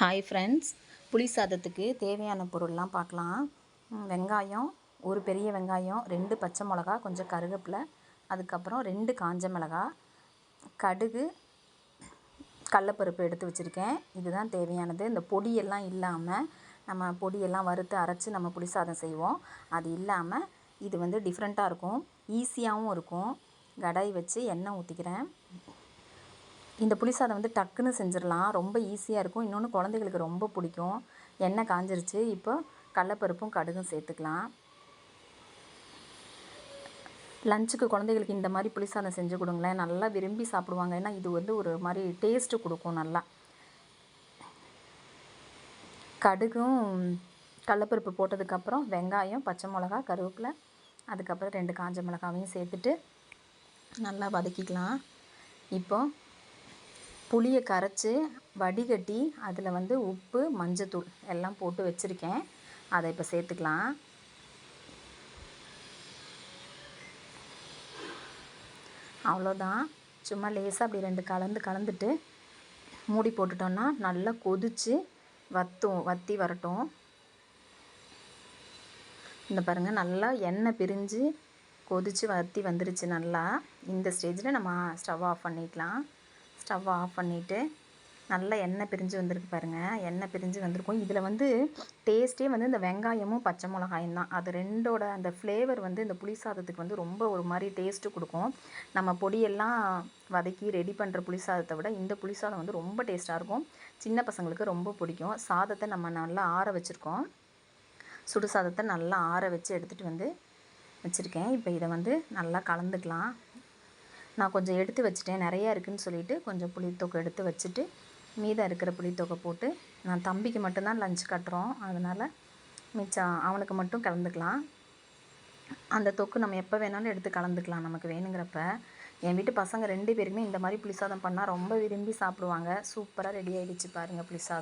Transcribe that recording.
Hi friends புளி சாதத்துக்கு தேவையான பொருள்லாம் பார்க்கலாம். வெங்காயம் ஒரு பெரிய வெங்காயம் ரெண்டு பச்சை மிளகா கொஞ்சம் கருகப்பில் அதுக்கப்புறம் ரெண்டு காஞ்ச மிளகா கடுகு கடலப்பருப்பு எடுத்து வச்சுருக்கேன். இதுதான் தேவையானது. இந்த பொடியெல்லாம் இல்லாமல் நம்ம பொடியெல்லாம் வறுத்து அரைச்சி நம்ம புளி சாதம் செய்வோம். அது இல்லாமல் இது வந்து டிஃப்ரெண்ட்டாக இருக்கும். ஈஸியாகவும் இருக்கும். கடாய் வச்சு எண்ணெய் ஊற்றிக்கிறேன் இந்த புளிசாதம் வந்து டக்குன்னு செஞ்சிடலாம். ரொம்ப ஈஸியாக இருக்கும். இன்னொன்று குழந்தைகளுக்கு ரொம்ப பிடிக்கும். எண்ணெய் காஞ்சிருச்சு. இப்போ கடலப்பருப்பும் கடுகும் சேர்த்துக்கலாம். லஞ்சுக்கு குழந்தைகளுக்கு இந்த மாதிரி புளிசாதம் செஞ்சு கொடுங்களேன். நல்லா விரும்பி சாப்பிடுவாங்க. ஏன்னா இது வந்து ஒரு மாதிரி டேஸ்ட்டு கொடுக்கும் நல்லா. கடுகும் கடலப்பருப்பு போட்டதுக்கப்புறம் வெங்காயம் பச்சை மிளகா கருவேப்பிலை அதுக்கப்புறம் ரெண்டு காஞ்ச மிளகாவையும் சேர்த்துட்டு நல்லா வதக்கிக்கலாம். இப்போது புளியை கரைச்சி வடிகட்டி அதில் வந்து உப்பு மஞ்சத்தூள் எல்லாம் போட்டு வச்சுருக்கேன். அதை இப்போ சேர்த்துக்கலாம். அவ்வளோதான் சும்மா லேசாக அப்படி ரெண்டு கலந்து கலந்துட்டு மூடி போட்டுட்டோன்னா நல்லா கொதித்து வத்தும் வத்தி வரட்டும். இந்த பாருங்கள் நல்லா எண்ணெய் பிரிஞ்சு கொதித்து வத்தி வந்துருச்சு நல்லா. இந்த ஸ்டேஜில் நம்ம ஸ்டவ் ஆஃப் பண்ணிக்கலாம். ஸ்டவ்வை ஆஃப் பண்ணிவிட்டு நல்லா எண்ணெய் பிரிஞ்சு வந்திருக்கு பாருங்கள் எண்ணெய் பிரிஞ்சு வந்திருக்கும். இதில் வந்து டேஸ்ட்டே வந்து இந்த வெங்காயமும் பச்சை மிளகாயும் தான். அது ரெண்டோட அந்த ஃப்ளேவர் வந்து இந்த புளி சாதத்துக்கு வந்து ரொம்ப ஒரு மாதிரி டேஸ்ட்டு கொடுக்கும். நம்ம பொடியெல்லாம் வதக்கி ரெடி பண்ணுற புளி சாதத்தை விட இந்த புளி சாதம் வந்து ரொம்ப டேஸ்ட்டாக இருக்கும். சின்ன பசங்களுக்கு ரொம்ப பிடிக்கும். சாதத்தை நம்ம நல்லா ஆற வச்சுருக்கோம். சுடு சாதத்தை நல்லா ஆற வச்சு எடுத்துகிட்டு வந்து வச்சுருக்கேன். இப்போ இதை வந்து நல்லா கலந்துக்கலாம். நான் கொஞ்சம் எடுத்து வச்சுட்டேன். நிறையா இருக்குதுன்னு சொல்லிவிட்டு கொஞ்சம் புளித்தொகை எடுத்து வச்சுட்டு மீதம் இருக்கிற புளித்தொகை போட்டு நான் தம்பிக்கு மட்டும்தான் லஞ்ச் கட்டுறோம். அதனால் மிச்சம் அவனுக்கு மட்டும் கலந்துக்கலாம். அந்த தொக்கு நம்ம எப்போ வேணாலும் எடுத்து கலந்துக்கலாம். நமக்கு வேணுங்கிறப்ப என் வீட்டு பசங்க ரெண்டு பேருமே இந்த மாதிரி புளிசாதம் பண்ணால் ரொம்ப விரும்பி சாப்பிடுவாங்க. சூப்பராக ரெடி ஆகிடுச்சு பாருங்கள் புளிசாதம்.